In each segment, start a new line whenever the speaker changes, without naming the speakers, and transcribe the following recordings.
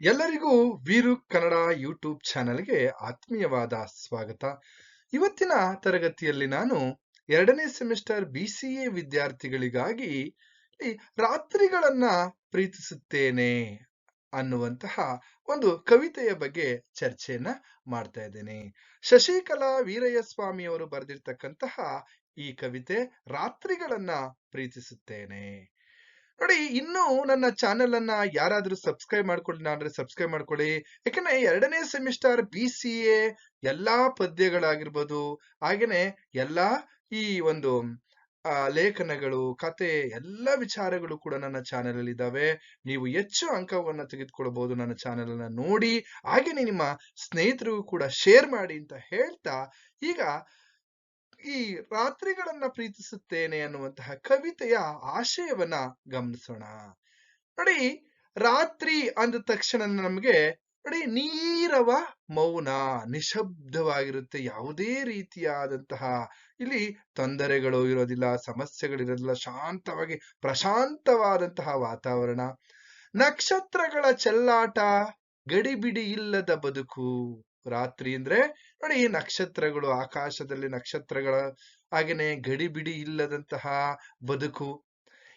ಎಲ್ಲರಿಗೂ ವೀರು ಕನ್ನಡ ಯೂಟ್ಯೂಬ್ ಚಾನೆಲ್ಗೆ ಆತ್ಮೀಯವಾದ ಸ್ವಾಗತ. ಇವತ್ತಿನ ತರಗತಿಯಲ್ಲಿ ನಾನು ಎರಡನೇ ಸೆಮಿಸ್ಟರ್ ಬಿ ಸಿ ಎ ವಿದ್ಯಾರ್ಥಿಗಳಿಗಾಗಿ ರಾತ್ರಿಗಳನ್ನ ಪ್ರೀತಿಸುತ್ತೇನೆ ಅನ್ನುವಂತಹ ಒಂದು ಕವಿತೆಯ ಬಗ್ಗೆ ಚರ್ಚೆಯನ್ನ ಮಾಡ್ತಾ ಇದ್ದೇನೆ. ಶಶಿಕಲಾ ವೀರಯ್ಯ ಸ್ವಾಮಿಯವರು ಬರೆದಿರ್ತಕ್ಕಂತಹ ಈ ಕವಿತೆ, ರಾತ್ರಿಗಳನ್ನ ಪ್ರೀತಿಸುತ್ತೇನೆ ನೋಡಿ, ಇನ್ನು ನನ್ನ ಚಾನೆಲ್ ಅನ್ನ ಯಾರಾದ್ರೂ ಸಬ್ಸ್ಕ್ರೈಬ್ ಮಾಡ್ಕೊಳ್ಳಿ ಅಂದ್ರೆ ಸಬ್ಸ್ಕ್ರೈಬ್ ಮಾಡ್ಕೊಳ್ಳಿ. ಯಾಕಂದ್ರೆ ಎರಡನೇ ಸೆಮಿಸ್ಟರ್ ಬಿ ಸಿ ಎ ಎಲ್ಲಾ ಪದ್ಯಗಳಾಗಿರ್ಬೋದು, ಹಾಗೇನೆ ಎಲ್ಲಾ ಈ ಒಂದು ಲೇಖನಗಳು, ಕತೆ, ಎಲ್ಲ ವಿಚಾರಗಳು ಕೂಡ ನನ್ನ ಚಾನೆಲ್ ಅಲ್ಲಿ ಇದಾವೆ ನೀವು ಹೆಚ್ಚು ಅಂಕವನ್ನ ತೆಗೆದುಕೊಳ್ಬಹುದು ನನ್ನ ಚಾನೆಲ್ ಅನ್ನ ನೋಡಿ, ಹಾಗೇನೆ ನಿಮ್ಮ ಸ್ನೇಹಿತರಿಗೂ ಕೂಡ ಶೇರ್ ಮಾಡಿ ಅಂತ ಹೇಳ್ತಾ, ಈಗ ಈ ರಾತ್ರಿಗಳನ್ನ ಪ್ರೀತಿಸುತ್ತೇನೆ ಅನ್ನುವಂತಹ ಕವಿತೆಯ ಆಶಯವನ್ನ ಗಮನಿಸೋಣ. ನೋಡಿ, ರಾತ್ರಿ ಅಂದ ತಕ್ಷಣ ನಮಗೆ, ನೋಡಿ, ನೀರವ ಮೌನ ನಿಶಬ್ದವಾಗಿರುತ್ತೆ. ಯಾವುದೇ ರೀತಿಯಾದಂತಹ ಇಲ್ಲಿ ತೊಂದರೆಗಳು ಇರೋದಿಲ್ಲ ಸಮಸ್ಯೆಗಳಿರೋದಿಲ್ಲ ಶಾಂತವಾಗಿ ಪ್ರಶಾಂತವಾದಂತಹ ವಾತಾವರಣ. ನಕ್ಷತ್ರಗಳ ಚೆಲ್ಲಾಟ, ಗಡಿಬಿಡಿ ಇಲ್ಲದ ಬದುಕು. ರಾತ್ರಿ ಅಂದ್ರೆ ನೋಡಿ ಈ ನಕ್ಷತ್ರಗಳು, ಆಕಾಶದಲ್ಲಿ ನಕ್ಷತ್ರಗಳ ಹಾಗೆಯೇ ಗಡಿಬಿಡಿ ಇಲ್ಲದಂತಹ ಬದುಕು.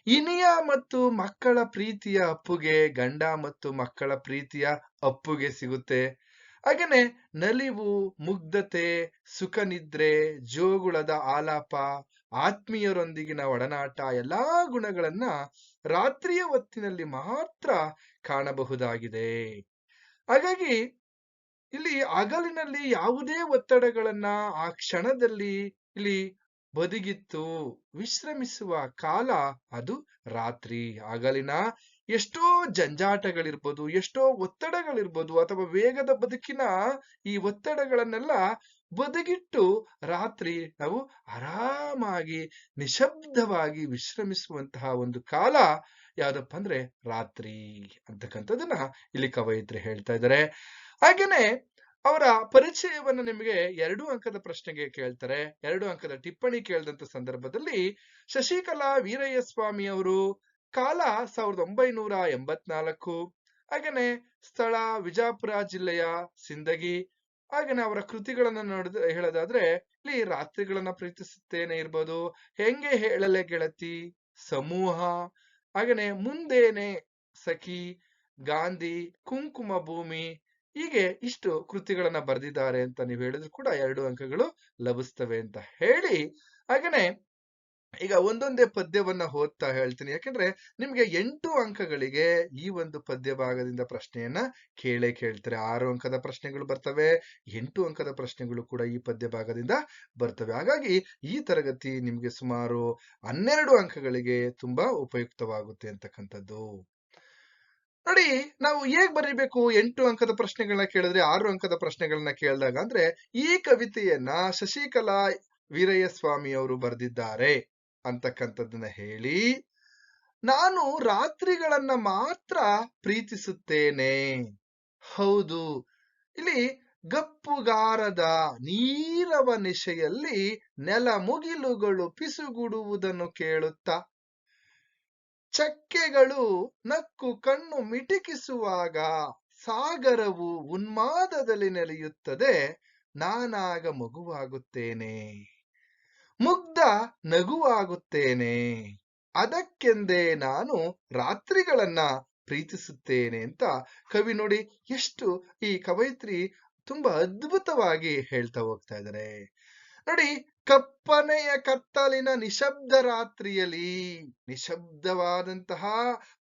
ಇನಿಯ ಮತ್ತು ಮಕ್ಕಳ ಪ್ರೀತಿಯ ಅಪ್ಪುಗೆ, ಗಂಡ ಮತ್ತು ಮಕ್ಕಳ ಪ್ರೀತಿಯ ಅಪ್ಪುಗೆ ಸಿಗುತ್ತೆ. ಹಾಗೇನೆ ನಲಿವು, ಮುಗ್ಧತೆ ಸುಖ ನಿದ್ರೆ ಜೋಗುಳದ ಆಲಾಪ, ಆತ್ಮೀಯರೊಂದಿಗಿನ ಒಡನಾಟ ಎಲ್ಲಾ ಗುಣಗಳನ್ನ ರಾತ್ರಿಯ ಹೊತ್ತಿನಲ್ಲಿ ಮಾತ್ರ ಕಾಣಬಹುದಾಗಿದೆ. ಹಾಗಾಗಿ ಇಲ್ಲಿ ಹಗಲಿನಲ್ಲಿ ಯಾವುದೇ ಒತ್ತಡಗಳನ್ನ ಆ ಕ್ಷಣದಲ್ಲಿ ಇಲ್ಲಿ ಬದುಗಿತ್ತು ವಿಶ್ರಮಿಸುವ ಕಾಲ ಅದು ರಾತ್ರಿ. ಹಗಲಿನ ಎಷ್ಟೋ ಜಂಜಾಟಗಳಿರ್ಬೋದು, ಎಷ್ಟೋ ಒತ್ತಡಗಳಿರ್ಬೋದು ಅಥವಾ ವೇಗದ ಬದುಕಿನ ಈ ಒತ್ತಡಗಳನ್ನೆಲ್ಲ ಬದುಗಿಟ್ಟು ರಾತ್ರಿ ನಾವು ಆರಾಮಾಗಿ, ನಿಶಬ್ದವಾಗಿ ವಿಶ್ರಮಿಸುವಂತಹ ಒಂದು ಕಾಲ ಯಾವ್ದಪ್ಪ ಅಂದ್ರೆ ರಾತ್ರಿ ಅಂತಕ್ಕಂಥದ್ದನ್ನ ಇಲ್ಲಿ ಕವಯಿತ್ರಿ ಹೇಳ್ತಾ ಇದ್ದಾರೆ. ಹಾಗೇನೆ ಅವರ ಪರಿಚಯವನ್ನು ನಿಮಗೆ ಎರಡು ಅಂಕದ ಪ್ರಶ್ನೆಗೆ ಕೇಳ್ತಾರೆ, ಎರಡು ಅಂಕದ ಟಿಪ್ಪಣಿ ಕೇಳಿದಂತ ಸಂದರ್ಭದಲ್ಲಿ ಶಶಿಕಲಾ ವೀರಯ್ಯ ಸ್ವಾಮಿ ಅವರು ಕಾಲ ಸಾವಿರದ ಒಂಬೈನೂರ ಎಂಬತ್ನಾಲ್ಕು, ಹಾಗೇನೆ ಸ್ಥಳ ವಿಜಾಪುರ ಜಿಲ್ಲೆಯ ಸಿಂದಗಿ, ಹಾಗೇನೆ ಅವರ ಕೃತಿಗಳನ್ನು ನೋಡಿದ, ಹೇಳೋದಾದ್ರೆ ಇಲ್ಲಿ ರಾತ್ರಿಗಳನ್ನ ಪ್ರೀತಿಸುತ್ತೇನೆ ಇರ್ಬೋದು, ಹೆಂಗೆ ಹೇಳಲೆ ಗೆಳತಿ ಸಮೂಹ, ಹಾಗೇನೆ ಮುಂದೇನೆ ಸಖಿ, ಗಾಂಧಿ, ಕುಂಕುಮ ಭೂಮಿ ಹೀಗೆ ಇಷ್ಟು ಕೃತಿಗಳನ್ನ ಬರೆದಿದ್ದಾರೆ ಅಂತ ನೀವು ಹೇಳಿದ್ರು ಕೂಡ ಎರಡು ಅಂಕಗಳು ಲಭಿಸ್ತವೆ ಅಂತ ಹೇಳಿ. ಹಾಗೇನೆ ಈಗ ಒಂದೊಂದೇ ಪದ್ಯವನ್ನ ಓದ್ತಾ ಹೇಳ್ತೀನಿ. ಯಾಕಂದ್ರೆ ನಿಮ್ಗೆ ಎಂಟು ಅಂಕಗಳಿಗೆ ಈ ಒಂದು ಪದ್ಯ ಭಾಗದಿಂದ ಪ್ರಶ್ನೆಯನ್ನ ಕೇಳೇ ಕೇಳ್ತಾರೆ. ಆರು ಅಂಕದ ಪ್ರಶ್ನೆಗಳು ಬರ್ತವೆ, ಎಂಟು ಅಂಕದ ಪ್ರಶ್ನೆಗಳು ಕೂಡ ಈ ಪದ್ಯ ಭಾಗದಿಂದ ಬರ್ತವೆ. ಹಾಗಾಗಿ ಈ ತರಗತಿ ನಿಮ್ಗೆ ಸುಮಾರು ಹನ್ನೆರಡು ಅಂಕಗಳಿಗೆ ತುಂಬಾ ಉಪಯುಕ್ತವಾಗುತ್ತೆ ಅಂತಕ್ಕಂಥದ್ದು. ನೋಡಿ, ನಾವು ಹೇಗ್ ಬರೀಬೇಕು? ಎಂಟು ಅಂಕದ ಪ್ರಶ್ನೆಗಳನ್ನ ಕೇಳಿದ್ರೆ ಆರು ಅಂಕದ ಪ್ರಶ್ನೆಗಳನ್ನ ಕೇಳಿದಾಗ ಅಂದ್ರೆ, ಈ ಕವಿತೆಯನ್ನ ಶಶಿಕಲಾ ವೀರಯ್ಯ ಸ್ವಾಮಿ ಅವರು ಬರೆದಿದ್ದಾರೆ ಅಂತಕ್ಕಂಥದ್ದನ್ನ ಹೇಳಿ, ನಾನು ರಾತ್ರಿಗಳನ್ನ ಮಾತ್ರ ಪ್ರೀತಿಸುತ್ತೇನೆ. ಹೌದು, ಇಲ್ಲಿ ಗಪ್ಪುಗಾರದ ನೀರವ ನಿಶೆಯಲ್ಲಿ ನೆಲ ಮುಗಿಲುಗಳು ಪಿಸುಗುಡುವುದನ್ನು ಕೇಳುತ್ತಾ ಚಕ್ಕೆಗಳು ನಕ್ಕು ಕಣ್ಣು ಮಿಟಿಕಿಸುವಾಗ ಸಾಗರವು ಉನ್ಮಾದದಲ್ಲಿ ನೆಲೆಯುತ್ತದೆ, ನಾನಾಗ ಮಗುವಾಗುತ್ತೇನೆ. ಮುಗ್ಧ ನಗುವಾಗುತ್ತೇನೆ. ಅದಕ್ಕೆಂದೇ ನಾನು ರಾತ್ರಿಗಳನ್ನ ಪ್ರೀತಿಸುತ್ತೇನೆ ಅಂತ ಕವಿ ನೋಡಿ ಎಷ್ಟು ಈ ಕವಯಿತ್ರಿ ತುಂಬಾ ಅದ್ಭುತವಾಗಿ ಹೇಳ್ತಾ ಹೋಗ್ತಾ ಇದ್ದಾರೆ ನೋಡಿ ಕಪ್ಪನೆಯ ಕತ್ತಲಿನ ನಿಶಬ್ದ ರಾತ್ರಿಯಲ್ಲಿ, ನಿಶಬ್ದವಾದಂತಹ,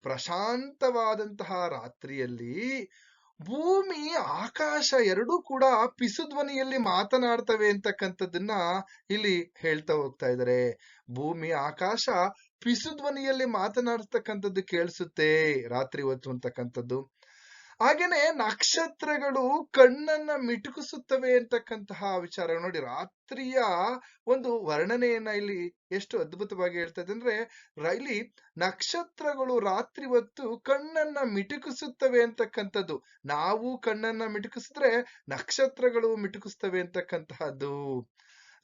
ಪ್ರಶಾಂತವಾದಂತಹ ರಾತ್ರಿಯಲ್ಲಿ ಭೂಮಿ, ಆಕಾಶ ಎರಡೂ ಕೂಡ ಪಿಸುಧ್ವನಿಯಲ್ಲಿ ಮಾತನಾಡ್ತವೆ ಅಂತಕ್ಕಂಥದ್ದನ್ನ ಇಲ್ಲಿ ಹೇಳ್ತಾ ಹೋಗ್ತಾ ಇದ್ದಾರೆ. ಭೂಮಿ, ಆಕಾಶ ಪಿಸುಧ್ವನಿಯಲ್ಲಿ ಮಾತನಾಡ್ತಕ್ಕಂಥದ್ದು ಕೇಳಿಸುತ್ತೆ ರಾತ್ರಿ ಹೊತ್ತು ಅಂತಕ್ಕಂಥದ್ದು. ಹಾಗೇನೆ ನಕ್ಷತ್ರಗಳು ಕಣ್ಣನ್ನ ಮಿಟುಕಿಸುತ್ತವೆ ಅಂತಕ್ಕಂತಹ ವಿಚಾರ. ನೋಡಿ, ರಾತ್ರಿಯ ಒಂದು ವರ್ಣನೆಯನ್ನ ಇಲ್ಲಿ ಎಷ್ಟು ಅದ್ಭುತವಾಗಿ ಹೇಳ್ತದೆ ಅಂದ್ರೆ, ರೈಲಿ ನಕ್ಷತ್ರಗಳು ರಾತ್ರಿ ಹೊತ್ತು ಕಣ್ಣನ್ನ ಮಿಟುಕಿಸುತ್ತವೆ ಅಂತಕ್ಕಂಥದ್ದು. ನಾವು ಕಣ್ಣನ್ನ ಮಿಟುಕಿಸಿದ್ರೆ ನಕ್ಷತ್ರಗಳು ಮಿಟುಕಿಸ್ತವೆ ಅಂತಕ್ಕಂತಹದ್ದು.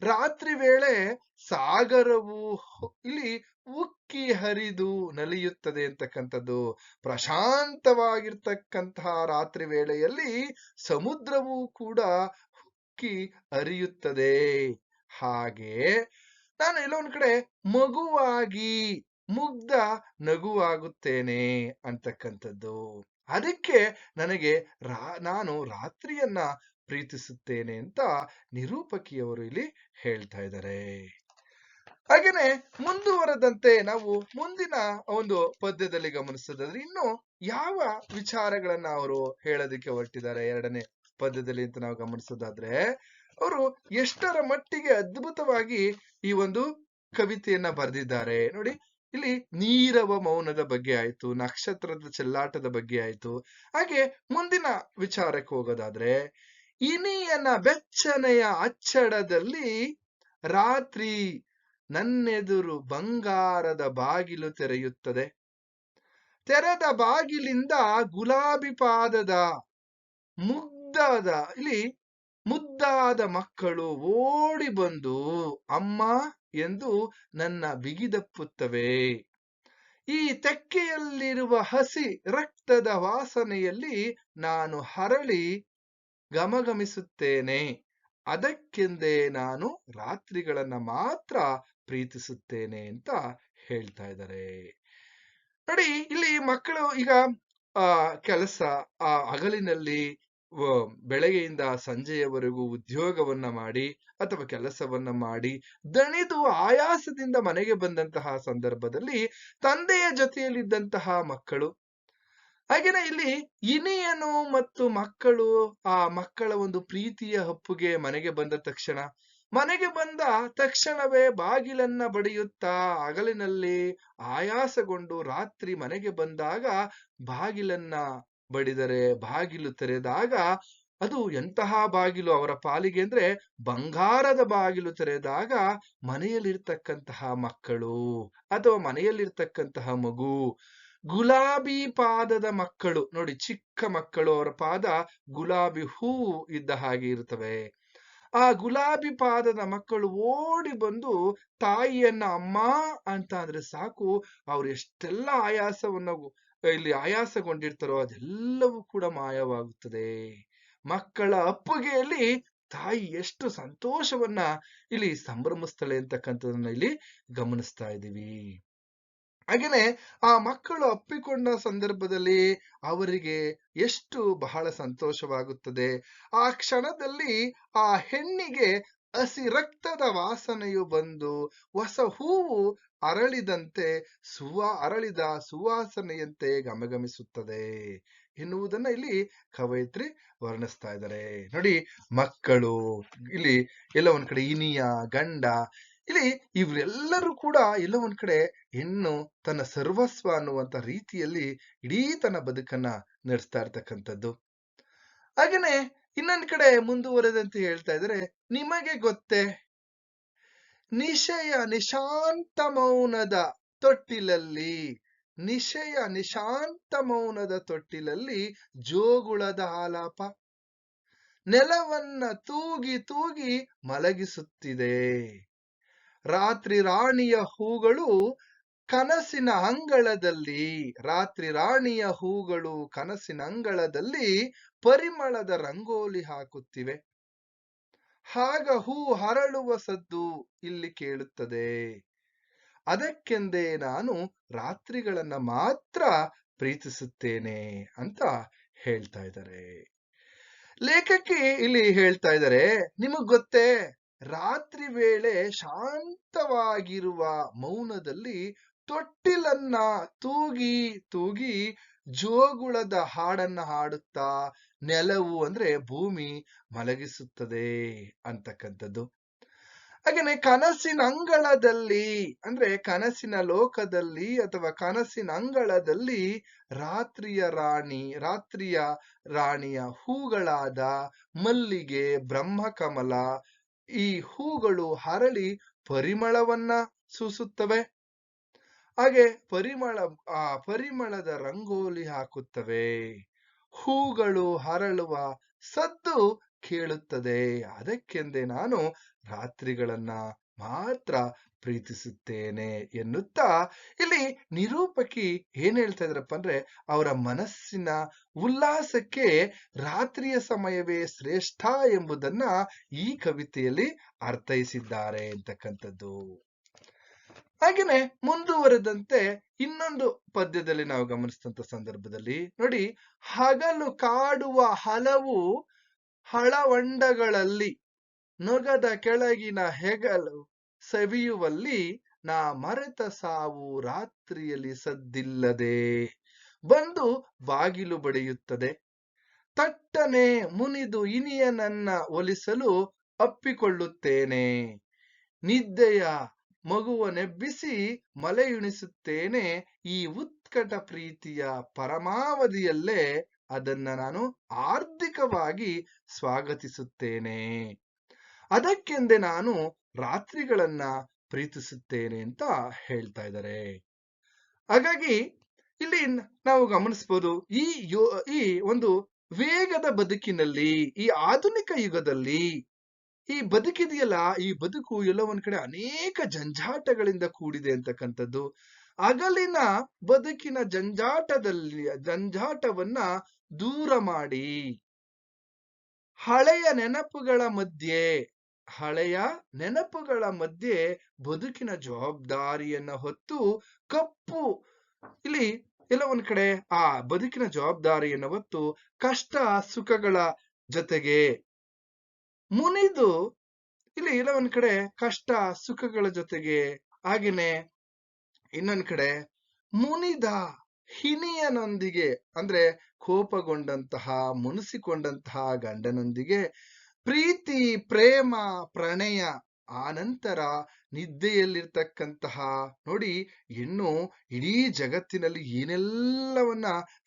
ರಾತ್ರಿ ವೇಳೆ ಸಾಗರವು ಇಲ್ಲಿ ಉಕ್ಕಿ ಹರಿದು ನಲಿಯುತ್ತದೆ ಅಂತಕ್ಕಂಥದ್ದು. ಪ್ರಶಾಂತವಾಗಿರ್ತಕ್ಕಂತಹ ರಾತ್ರಿ ವೇಳೆಯಲ್ಲಿ ಸಮುದ್ರವೂ ಕೂಡ ಉಕ್ಕಿ ಹರಿಯುತ್ತದೆ. ಹಾಗೆ ನಾನು ಎಲ್ಲೋ ಒಂದ್ ಕಡೆ ಮಗುವಾಗಿ, ಮುಗ್ಧ, ನಗುವಾಗುತ್ತೇನೆ ಅಂತಕ್ಕಂಥದ್ದು. ಅದಕ್ಕೆ ನನಗೆ ರಾ, ನಾನು ರಾತ್ರಿಯನ್ನ ಪ್ರೀತಿಸುತ್ತೇನೆ ಅಂತ ನಿರೂಪಕಿಯವರು ಇಲ್ಲಿ ಹೇಳ್ತಾ ಇದ್ದಾರೆ. ಹಾಗೇನೆ ಮುಂದುವರೆದಂತೆ ನಾವು ಮುಂದಿನ ಒಂದು ಪದ್ಯದಲ್ಲಿ ಗಮನಿಸೋದಾದ್ರೆ ಇನ್ನು ಯಾವ ವಿಚಾರಗಳನ್ನ ಅವರು ಹೇಳೋದಕ್ಕೆ ಹೊರಟಿದ್ದಾರೆ ಎರಡನೇ ಪದ್ಯದಲ್ಲಿ ಅಂತ ನಾವು ಗಮನಿಸೋದಾದ್ರೆ, ಅವರು ಎಷ್ಟರ ಮಟ್ಟಿಗೆ ಅದ್ಭುತವಾಗಿ ಈ ಒಂದು ಕವಿತೆಯನ್ನ ಬರೆದಿದ್ದಾರೆ. ನೋಡಿ, ಇಲ್ಲಿ ನೀರವ ಮೌನದ ಬಗ್ಗೆ ಆಯ್ತು, ನಕ್ಷತ್ರದ ಚೆಲ್ಲಾಟದ ಬಗ್ಗೆ ಆಯ್ತು. ಹಾಗೆ ಮುಂದಿನ ವಿಚಾರಕ್ಕೆ ಹೋಗೋದಾದ್ರೆ, ಇನಿಯನ ಬೆಚ್ಚನೆಯ ಅಚ್ಚಡದಲ್ಲಿ ರಾತ್ರಿ ನನ್ನೆದುರು ಬಂಗಾರದ ಬಾಗಿಲು ತೆರೆಯುತ್ತದೆ. ತೆರೆದ ಬಾಗಿಲಿಂದ ಗುಲಾಬಿ ಪಾದದ ಮುದ್ದಾದ ಇಲ್ಲಿ ಮುದ್ದಾದ ಮಕ್ಕಳು ಓಡಿ ಬಂದು, ಅಮ್ಮ, ಎಂದು ನನ್ನ ಬಿಗಿದಪ್ಪುತ್ತವೆ. ಈ ತೆಕ್ಕೆಯಲ್ಲಿರುವ ಹಸಿ ರಕ್ತದ ವಾಸನೆಯಲ್ಲಿ ನಾನು ಹರಳಿ ಗಮಗಮಿಸುತ್ತೇನೆ. ಅದಕ್ಕೆಂದೇ ನಾನು ರಾತ್ರಿಗಳನ್ನ ಮಾತ್ರ ಪ್ರೀತಿಸುತ್ತೇನೆ ಅಂತ ಹೇಳ್ತಾ ಇದ್ದಾರೆ. ನೋಡಿ, ಇಲ್ಲಿ ಮಕ್ಕಳು ಈಗ, ಆ, ಕೆಲಸ, ಆ, ಹಗಲಿನಲ್ಲಿ ಬೆಳಗ್ಗೆಯಿಂದ ಸಂಜೆಯವರೆಗೂ ಉದ್ಯೋಗವನ್ನ ಮಾಡಿ ಅಥವಾ ಕೆಲಸವನ್ನ ಮಾಡಿ ದಣಿದು ಆಯಾಸದಿಂದ ಮನೆಗೆ ಬಂದಂತಹ ಸಂದರ್ಭದಲ್ಲಿ ತಂದೆಯ ಜೊತೆಯಲ್ಲಿದ್ದಂತಹ ಮಕ್ಕಳು ಹಾಗೇನೆ ಇಲ್ಲಿ ಇನಿಯನು ಮತ್ತು ಮಕ್ಕಳು, ಆ ಮಕ್ಕಳ ಒಂದು ಪ್ರೀತಿಯ ಹಪ್ಪುಗೆ ಮನೆಗೆ ಬಂದ ತಕ್ಷಣ, ಮನೆಗೆ ಬಂದ ತಕ್ಷಣವೇ ಬಾಗಿಲನ್ನ ಬಡಿಯುತ್ತಾ ಹಗಲಿನಲ್ಲಿ ಆಯಾಸಗೊಂಡು ರಾತ್ರಿ ಮನೆಗೆ ಬಂದಾಗ ಬಾಗಿಲನ್ನ ಬಡಿದರೆ, ಬಾಗಿಲು ತೆರೆದಾಗ ಅದು ಎಂತಹ ಬಾಗಿಲು ಅವರ ಪಾಲಿಗೆ ಅಂದ್ರೆ ಬಂಗಾರದ ಬಾಗಿಲು ತೆರೆದಾಗ ಮನೆಯಲ್ಲಿರ್ತಕ್ಕಂತಹ ಮಕ್ಕಳು ಅಥವಾ ಮನೆಯಲ್ಲಿರ್ತಕ್ಕಂತಹ ಮಗು. ಗುಲಾಬಿ ಪಾದದ ಮಕ್ಕಳು. ನೋಡಿ, ಚಿಕ್ಕ ಮಕ್ಕಳು ಅವರ ಪಾದ ಗುಲಾಬಿ ಹೂ ಇದ್ದ ಹಾಗೆ ಇರ್ತವೆ ಆ ಗುಲಾಬಿ ಪಾದದ ಮಕ್ಕಳು ಓಡಿ ಬಂದು ತಾಯಿಯನ್ನ ಅಮ್ಮ ಅಂತ ಅಂದ್ರೆ ಸಾಕು, ಅವ್ರು ಎಷ್ಟೆಲ್ಲ ಆಯಾಸವನ್ನ ಇಲ್ಲಿ ಆಯಾಸಗೊಂಡಿರ್ತಾರೋ ಅದೆಲ್ಲವೂ ಕೂಡ ಮಾಯವಾಗುತ್ತದೆ. ಮಕ್ಕಳ ಅಪ್ಪುಗೆಯಲ್ಲಿ ತಾಯಿ ಎಷ್ಟು ಸಂತೋಷವನ್ನ ಇಲ್ಲಿ ಸಂಭ್ರಮಿಸ್ತಾಳೆ ಅಂತಕ್ಕಂಥದನ್ನ ಇಲ್ಲಿ ಗಮನಿಸ್ತಾ ಇದ್ದೀವಿ. ಹಾಗೇನೆ ಆ ಮಕ್ಕಳು ಅಪ್ಪಿಕೊಂಡ ಸಂದರ್ಭದಲ್ಲಿ ಅವರಿಗೆ ಎಷ್ಟು ಬಹಳ ಸಂತೋಷವಾಗುತ್ತದೆ. ಆ ಕ್ಷಣದಲ್ಲಿ ಆ ಹೆಣ್ಣಿಗೆ ಹಸಿ ರಕ್ತದ ವಾಸನೆಯು ಬಂದು ಹೊಸ ಹೂವು ಅರಳಿದಂತೆ ಸುವ ಅರಳಿದ ಸುವಾಸನೆಯಂತೆ ಗಮಗಮಿಸುತ್ತದೆ ಎನ್ನುವುದನ್ನ ಇಲ್ಲಿ ಕವಯಿತ್ರಿ ವರ್ಣಿಸ್ತಾ ಇದ್ದಾರೆ. ನೋಡಿ ಮಕ್ಕಳು, ಇಲ್ಲಿ ಎಲ್ಲ ಒಂದ್ ಕಡೆ ಇನಿಯ, ಗಂಡ ಇಲ್ಲಿ ಇವರೆಲ್ಲರೂ ಕೂಡ ಎಲ್ಲ ಒಂದ್ ಕಡೆ ಹೆಣ್ಣು ತನ್ನ ಸರ್ವಸ್ವ ಅನ್ನುವಂತ ರೀತಿಯಲ್ಲಿ ಇಡೀ ತನ್ನ ಬದುಕನ್ನ ನಡೆಸ್ತಾ ಇರ್ತಕ್ಕಂಥದ್ದು. ಹಾಗೇನೆ ಇನ್ನೊಂದ್ ಕಡೆ ಮುಂದುವರೆದಂತೆ ಹೇಳ್ತಾ ಇದ್ರೆ ನಿಮಗೆ ಗೊತ್ತೇ? ನಿಶಯ ನಿಶಾಂತ ಮೌನದ ತೊಟ್ಟಿಲಲ್ಲಿ, ನಿಶಯ ನಿಶಾಂತ ಮೌನದ ತೊಟ್ಟಿಲಲ್ಲಿ ಜೋಗುಳದ ಆಲಾಪ ನೆಲವನ್ನ ತೂಗಿ ತೂಗಿ ಮಲಗಿಸುತ್ತಿದೆ. ರಾತ್ರಿ ರಾಣಿಯ ಹೂಗಳು ಕನಸಿನ ಅಂಗಳದಲ್ಲಿ, ರಾತ್ರಿ ರಾಣಿಯ ಹೂಗಳು ಕನಸಿನ ಅಂಗಳದಲ್ಲಿ ಪರಿಮಳದ ರಂಗೋಲಿ ಹಾಕುತ್ತಿವೆ. ಹಾಗ ಹೂ ಹರಳುವ ಸದ್ದು ಇಲ್ಲಿ ಕೇಳುತ್ತದೆ. ಅದಕ್ಕೆಂದೇ ನಾನು ರಾತ್ರಿಗಳನ್ನ ಮಾತ್ರ ಪ್ರೀತಿಸುತ್ತೇನೆ ಅಂತ ಹೇಳ್ತಾ ಇದ್ದಾರೆ. ಲೇಖಕಿ ಇಲ್ಲಿ ಹೇಳ್ತಾ ಇದ್ದಾರೆ, ನಿಮಗ್ ಗೊತ್ತೇ? ರಾತ್ರಿ ವೇಳೆ ಶಾಂತವಾಗಿರುವ ಮೌನದಲ್ಲಿ ತೊಟ್ಟಿಲನ್ನ ತೂಗಿ ತೂಗಿ ಜೋಗುಳದ ಹಾಡನ್ನ ಹಾಡುತ್ತಾ ನೆಲವು ಅಂದ್ರೆ ಭೂಮಿ ಮಲಗಿಸುತ್ತದೆ ಅಂತಕ್ಕಂಥದ್ದು. ಹಾಗೇನೆ ಕನಸಿನ ಅಂಗಳದಲ್ಲಿ ಅಂದ್ರೆ ಕನಸಿನ ಲೋಕದಲ್ಲಿ ಅಥವಾ ಕನಸಿನ ಅಂಗಳದಲ್ಲಿ ರಾತ್ರಿಯ ರಾಣಿ, ರಾತ್ರಿಯ ರಾಣಿಯ ಹೂಗಳಾದ ಮಲ್ಲಿಗೆ, ಬ್ರಹ್ಮಕಮಲ ಈ ಹೂಗಳು ಹರಳಿ ಪರಿಮಳವನ್ನ ಸೂಸುತ್ತವೆ. ಹಾಗೆ ಪರಿಮಳ, ಆ ಪರಿಮಳದ ರಂಗೋಲಿ ಹಾಕುತ್ತವೆ. ಹೂಗಳು ಹರಳುವ ಸದ್ದು ಕೇಳುತ್ತದೆ. ಅದಕ್ಕೆಂದೇ ನಾನು ರಾತ್ರಿಗಳನ್ನ ಮಾತ್ರ ಪ್ರೀತಿಸುತ್ತೇನೆ ಎನ್ನುತ್ತಾ ಇಲ್ಲಿ ನಿರೂಪಕಿ ಏನ್ ಹೇಳ್ತಾ ಇದ್ರಪ್ಪ ಅಂದ್ರೆ ಅವರ ಮನಸ್ಸಿನ ಉಲ್ಲಾಸಕ್ಕೆ ರಾತ್ರಿಯ ಸಮಯವೇ ಶ್ರೇಷ್ಠ ಎಂಬುದನ್ನ ಈ ಕವಿತೆಯಲ್ಲಿ ಅರ್ಥೈಸಿದ್ದಾರೆ ಅಂತಕ್ಕಂಥದ್ದು. ಹಾಗೇನೆ ಮುಂದುವರೆದಂತೆ ಇನ್ನೊಂದು ಪದ್ಯದಲ್ಲಿ ನಾವು ಗಮನಿಸಿದಂತ ಸಂದರ್ಭದಲ್ಲಿ ನೋಡಿ, ಹಗಲು ಕಾಡುವ ಹಲವು ಹಳವಂಡಗಳಲ್ಲಿ ನೊಗದ ಕೆಳಗಿನ ಹೆಗಲು ಸವಿಯುವಲ್ಲಿ ನಾ ಮರೆತ ಸಾವು ರಾತ್ರಿಯಲ್ಲಿ ಸದ್ದಿಲ್ಲದೆ ಬಂದು ಬಾಗಿಲು ಬಡಿಯುತ್ತದೆ. ತಟ್ಟನೆ ಮುನಿದು ಇನಿಯ ನನ್ನ ಒಲಿಸಲು ಅಪ್ಪಿಕೊಳ್ಳುತ್ತೇನೆ. ನಿದ್ದೆಯ ಮಗುವನೆಬ್ಬಿಸಿ ಮಲೆಯುಣಿಸುತ್ತೇನೆ. ಈ ಉತ್ಕಟ ಪ್ರೀತಿಯ ಪರಮಾವಧಿಯಲ್ಲೇ ಅದನ್ನ ನಾನು ಆರ್ಥಿಕವಾಗಿ ಸ್ವಾಗತಿಸುತ್ತೇನೆ. ಅದಕ್ಕೆಂದೇ ನಾನು ರಾತ್ರಿಗಳನ್ನ ಪ್ರೀತಿಸುತ್ತೇನೆ ಅಂತ ಹೇಳ್ತಾ ಇದ್ದಾರೆ. ಹಾಗಾಗಿ ಇಲ್ಲಿ ನಾವು ಗಮನಿಸಬಹುದು ಈ ಯೋ, ಈ ಒಂದು ವೇಗದ ಬದುಕಿನಲ್ಲಿ, ಈ ಆಧುನಿಕ ಯುಗದಲ್ಲಿ ಈ ಬದುಕಿದೆಯಲ್ಲ, ಈ ಬದುಕು ಎಲ್ಲ ಒಂದ್ ಕಡೆ ಅನೇಕ ಜಂಜಾಟಗಳಿಂದ ಕೂಡಿದೆ ಅಂತಕ್ಕಂಥದ್ದು. ಅಗಲಿನ ಬದುಕಿನ ಜಂಜಾಟದಲ್ಲಿ, ಜಂಜಾಟವನ್ನ ದೂರ ಮಾಡಿ ಹಳೆಯ ನೆನಪುಗಳ ಮಧ್ಯೆ ಹಳೆಯ ನೆನಪುಗಳ ಮಧ್ಯೆ ಬದುಕಿನ ಜವಾಬ್ದಾರಿಯನ್ನ ಹೊತ್ತು ಕಪ್ಪು. ಇಲ್ಲಿ ಎಲ್ಲ ಒಂದ್ ಕಡೆ ಆ ಬದುಕಿನ ಜವಾಬ್ದಾರಿಯನ್ನ ಹೊತ್ತು ಕಷ್ಟ, ಸುಖಗಳ ಜೊತೆಗೆ ಮುನಿದು ಇಲ್ಲಿ ಎಲ್ಲ ಒಂದ್ ಕಡೆ ಕಷ್ಟ, ಸುಖಗಳ ಜೊತೆಗೆ ಹಾಗೇನೆ ಇನ್ನೊಂದ್ ಕಡೆ ಮುನಿದ ಹಿನಿಯನೊಂದಿಗೆ ಅಂದ್ರೆ ಕೋಪಗೊಂಡಂತಹ, ಮುನಿಸಿಕೊಂಡಂತಹ ಗಂಡನೊಂದಿಗೆ ಪ್ರೀತಿ, ಪ್ರೇಮ, ಪ್ರಣಯ, ಆನಂತರ ನಂತರ ನಿದ್ದೆಯಲ್ಲಿರ್ತಕ್ಕಂತಹ ನೋಡಿ ಇನ್ನು ಇಡೀ ಜಗತ್ತಿನಲ್ಲಿ ಏನೆಲ್ಲವನ್ನ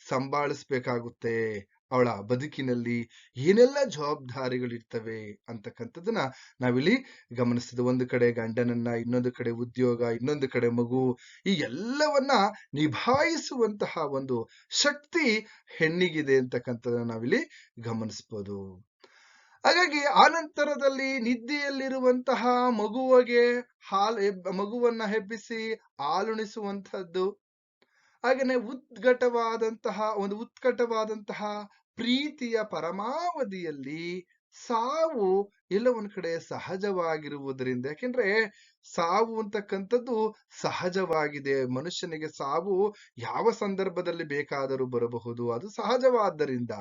ಸಂಭಾಳಿಸ್ಬೇಕಾಗುತ್ತೆ? ಅವಳ ಬದುಕಿನಲ್ಲಿ ಏನೆಲ್ಲ ಜವಾಬ್ದಾರಿಗಳಿರ್ತವೆ ಅಂತಕ್ಕಂಥದ್ದನ್ನ ನಾವಿಲ್ಲಿ ಗಮನಿಸಿದ ಒಂದು ಕಡೆ ಗಂಡನನ್ನ, ಇನ್ನೊಂದು ಕಡೆ ಉದ್ಯೋಗ, ಇನ್ನೊಂದು ಕಡೆ ಮಗು, ಈ ಎಲ್ಲವನ್ನ ನಿಭಾಯಿಸುವಂತಹ ಒಂದು ಶಕ್ತಿ ಹೆಣ್ಣಿಗಿದೆ ಅಂತಕ್ಕಂಥದ್ದನ್ನ ನಾವಿಲ್ಲಿ ಗಮನಿಸ್ಬೋದು. ಹಾಗಾಗಿ ಆನಂತರದಲ್ಲಿ ನಿದ್ದೆಯಲ್ಲಿರುವಂತಹ ಮಗುವಿಗೆ ಹಾಲು ಎಬ್, ಮಗುವನ್ನ ಹೆಬ್ಬಿಸಿ ಹಾಲುಣಿಸುವಂತಹದ್ದು ಹಾಗೇನೆ ಉದ್ಘಟವಾದಂತಹ, ಒಂದು ಉತ್ಕಟವಾದಂತಹ ಪ್ರೀತಿಯ ಪರಮಾವಧಿಯಲ್ಲಿ ಸಾವು ಎಲ್ಲ ಒಂದ್ ಕಡೆ ಸಹಜವಾಗಿರುವುದರಿಂದ, ಯಾಕೆಂದ್ರೆ ಸಾವು ಅಂತಕ್ಕಂಥದ್ದು ಸಹಜವಾಗಿದೆ. ಮನುಷ್ಯನಿಗೆ ಸಾವು ಯಾವ ಸಂದರ್ಭದಲ್ಲಿ ಬೇಕಾದರೂ ಬರಬಹುದು. ಅದು ಸಹಜವಾದ್ದರಿಂದ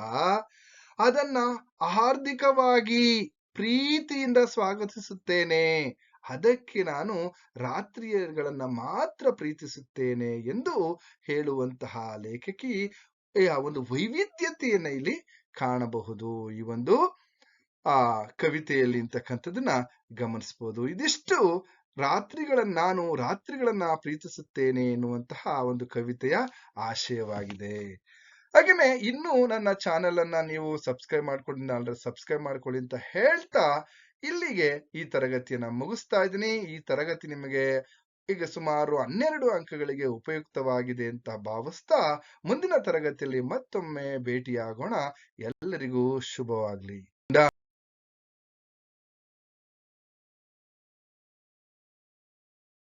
ಅದನ್ನ ಹಾರ್ದಿಕವಾಗಿ ಪ್ರೀತಿಯಿಂದ ಸ್ವಾಗತಿಸುತ್ತೇನೆ. ಅದಕ್ಕೆ ನಾನು ರಾತ್ರಿಗಳನ್ನ ಮಾತ್ರ ಪ್ರೀತಿಸುತ್ತೇನೆ ಎಂದು ಹೇಳುವಂತಹ ಲೇಖಕಿ ಒಂದು ವೈವಿಧ್ಯತೆಯನ್ನ ಇಲ್ಲಿ ಕಾಣಬಹುದು. ಈ ಒಂದು, ಆ, ಕವಿತೆಯಲ್ಲಿ ಅಂತಕ್ಕಂಥದ್ದನ್ನ ಗಮನಿಸಬಹುದು ಇದಿಷ್ಟು ರಾತ್ರಿಗಳನ್ನ, ನಾನು ರಾತ್ರಿಗಳನ್ನ ಪ್ರೀತಿಸುತ್ತೇನೆ ಎನ್ನುವಂತಹ ಒಂದು ಕವಿತೆಯ ಆಶಯವಾಗಿದೆ. ಹಾಗೇನೆ ಇನ್ನೂ ನನ್ನ ಚಾನೆಲ್ ಅನ್ನ ನೀವು ಸಬ್ಸ್ಕ್ರೈಬ್ ಅಂದ್ರೆ ಸಬ್ಸ್ಕ್ರೈಬ್ ಮಾಡ್ಕೊಳ್ಳಿ ಅಂತ ಹೇಳ್ತಾ ಇಲ್ಲಿಗೆ ಈ ತರಗತಿಯನ್ನ ಮುಗಿಸ್ತಾ ಇದ್ದೀನಿ. ಈ ತರಗತಿ ನಿಮಗೆ ಈಗ ಸುಮಾರು ಹನ್ನೆರಡು ಅಂಕಗಳಿಗೆ ಉಪಯುಕ್ತವಾಗಿದೆ ಅಂತ ಭಾವಿಸ್ತಾ ಮುಂದಿನ ತರಗತಿಯಲ್ಲಿ ಮತ್ತೊಮ್ಮೆ ಭೇಟಿಯಾಗೋಣ. ಎಲ್ಲರಿಗೂ ಶುಭವಾಗ್ಲಿ.